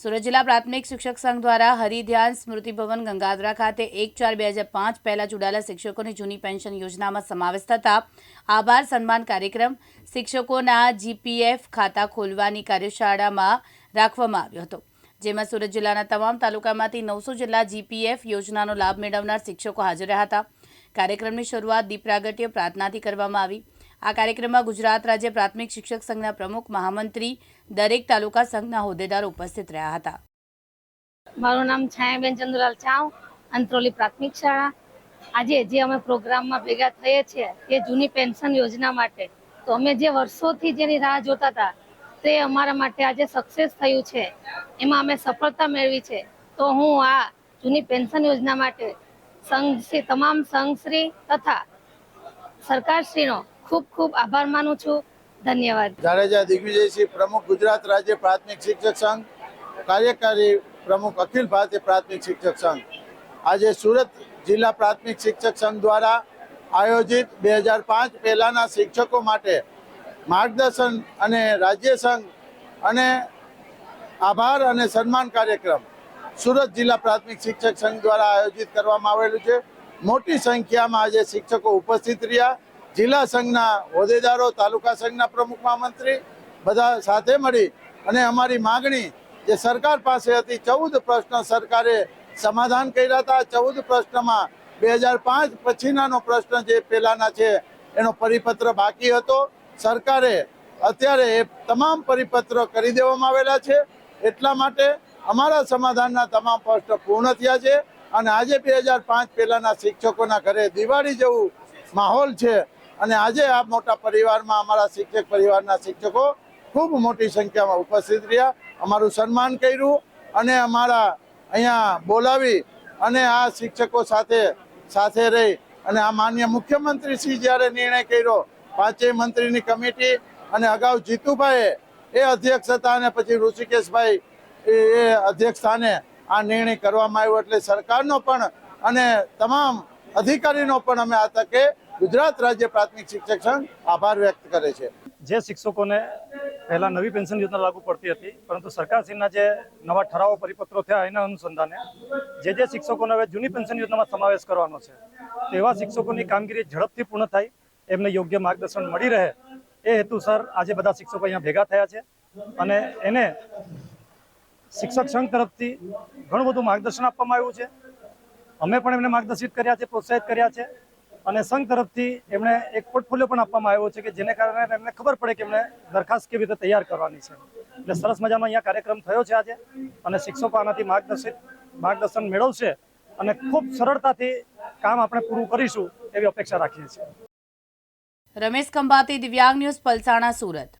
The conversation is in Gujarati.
સુરત જિલ્લા પ્રાથમિક શિક્ષક સંઘ દ્વારા હરિધ્યાન સ્મૃતિ ભવન ગંગાધરા ખાતે એક ચાર બે હજાર પાંચ પહેલાં જોડાયેલા શિક્ષકોની જૂની પેન્શન યોજનામાં સમાવેશ થતા આભાર સન્માન કાર્યક્રમ શિક્ષકોના જીપીએફ ખાતા ખોલવાની કાર્યશાળામાં રાખવામાં આવ્યો હતો, જેમાં સુરત જિલ્લાના તમામ તાલુકામાંથી નવસો જેટલા જીપીએફ યોજનાનો લાભ મેળવનાર શિક્ષકો હાજર રહ્યા હતા. કાર્યક્રમની શરૂઆત દીપ પ્રાગટ્ય પ્રાર્થનાથી કરવામાં આવી. આ કાર્યક્રમમાં ગુજરાત રાજ્ય પ્રાથમિક શિક્ષક સંઘના પ્રમુખ, મહામંત્રી, દરેક તાલુકા સંઘના હોદ્દેદારો ઉપસ્થિત રહ્યા હતા. મારું નામ છાયાબેન ચંદુલાલ ચાવ, અંત્રોલી પ્રાથમિક શાળા. આજે જે અમે પ્રોગ્રામમાં ભેગા થઈએ છીએ એ જૂની પેન્શન યોજના માટે. તો અમે જે વર્ષોથી જેની રાહ જોતા હતા, તે અમારા માટે આજે સક્સેસ થયું છે. એમાં અમે સફળતા મેળવી છે. તો હું આ જૂની પેન્શન યોજના માટે સંઘશ્રી તમામ સંઘશ્રી તથા સરકારશ્રીનો ખૂબ ખૂબ આભાર માનું છું. ધન્યવાદ. જાડેજા દિગ્વિજયસિંહ પ્રમુખ ગુજરાત રાજ્ય પ્રાથમિક શિક્ષક સંઘ, કાર્યકારી પ્રમુખ અખિલ ભારતીય પ્રાથમિક શિક્ષક સંઘ. આજે સુરત જિલ્લા પ્રાથમિક શિક્ષક સંઘ દ્વારા આયોજિત બે હજાર પાંચ પહેલાંના શિક્ષકો માટે માર્ગદર્શન અને રાજ્ય સંઘ અને આભાર અને સન્માન કાર્યક્રમ સુરત જિલ્લા પ્રાથમિક શિક્ષક સંઘ દ્વારા આયોજિત કરવામાં આવેલું છે. મોટી સંખ્યામાં આજે શિક્ષકો ઉપસ્થિત રહ્યા. જિલ્લા સંઘના હોદ્દેદારો, તાલુકા સંઘના પ્રમુખ મહામંત્રી બધા સાથે મળી અને અમારી માગણી જે સરકાર પાસે હતી, ચૌદ પ્રશ્ન સરકારે સમાધાન કર્યા હતા. ચૌદ પ્રશ્નમાં બે હજાર પાંચ પછીનાનો પ્રશ્ન જે પહેલાના છે, એનો પરિપત્ર બાકી હતો. સરકારે અત્યારે એ તમામ પરિપત્ર કરી દેવામાં આવેલા છે. એટલા માટે અમારા સમાધાનના તમામ પ્રશ્ન પૂર્ણ થયા છે. અને આજે બે હજાર પાંચ પહેલાંના શિક્ષકોના ઘરે દિવાળી જેવું માહોલ છે. અને આજે આ મોટા પરિવારમાં, અમારા શિક્ષક પરિવારના શિક્ષકો ખૂબ મોટી સંખ્યામાં ઉપસ્થિત રહ્યા. અમારું સન્માન કર્યું અને અમારા અહીંયા બોલાવી અને આ શિક્ષકો સાથે સાથે રહી અને આ માન્ય મુખ્યમંત્રી શ્રી જ્યારે નિર્ણય કર્યો, પાંચેય મંત્રીની કમિટી અને અગાઉ જીતુભાઈએ એ અધ્યક્ષ હતા અને પછી ઋષિકેશભાઈ એ અધ્યક્ષ સ્થાને આ નિર્ણય કરવામાં આવ્યો. એટલે સરકારનો પણ અને તમામ અધિકારીનો પણ અમે આ તકે ગુજરાત રાજ્ય પ્રાથમિક શિક્ષક સંઘ આભાર વ્યક્ત કરે છે. જે શિક્ષકોને પહેલા નવી પેન્શન યોજના લાગુ પડતી હતી, પરંતુ સરકારશ્રીના જે નવા ઠરાવો પરિપત્રો થયા એના અનુસંધાને જે જે શિક્ષકોને હવે જૂની પેન્શન યોજનામાં સમાવેશ કરવાનો છે, તેવા શિક્ષકોની કામગીરી ઝડપથી પૂર્ણ થાય, એમને યોગ્ય માર્ગદર્શન મળી રહે, એ હેતુસર આજે બધા શિક્ષકો અહીંયા ભેગા થયા છે અને એને શિક્ષક સંઘ તરફથી ઘણું બધું માર્ગદર્શન આપવામાં આવ્યું છે. અમે પણ એમને માર્ગદર્શિત કર્યા છે, પ્રોત્સાહિત કર્યા છે. અને સંઘ તરફથી એમણે એક પોર્ટફોલિયો પણ આપવામાં આવ્યો છે કે જેને કારણે એમને ખબર પડે કે એમને દરખાસ્ત કેવી રીતે તૈયાર કરવાની છે. એટલે સરસ મજાનો અહીંયા કાર્યક્રમ થયો છે આજે અને શિક્ષકો આનાથી માર્ગદર્શિત, માર્ગદર્શન મેળવશે અને ખૂબ સરળતાથી કામ આપણે પૂરું કરીશું એવી અપેક્ષા રાખીએ છીએ. રમેશ ખંભાતી, દિવ્યાંગ ન્યૂઝ, પલસાણા, સુરત.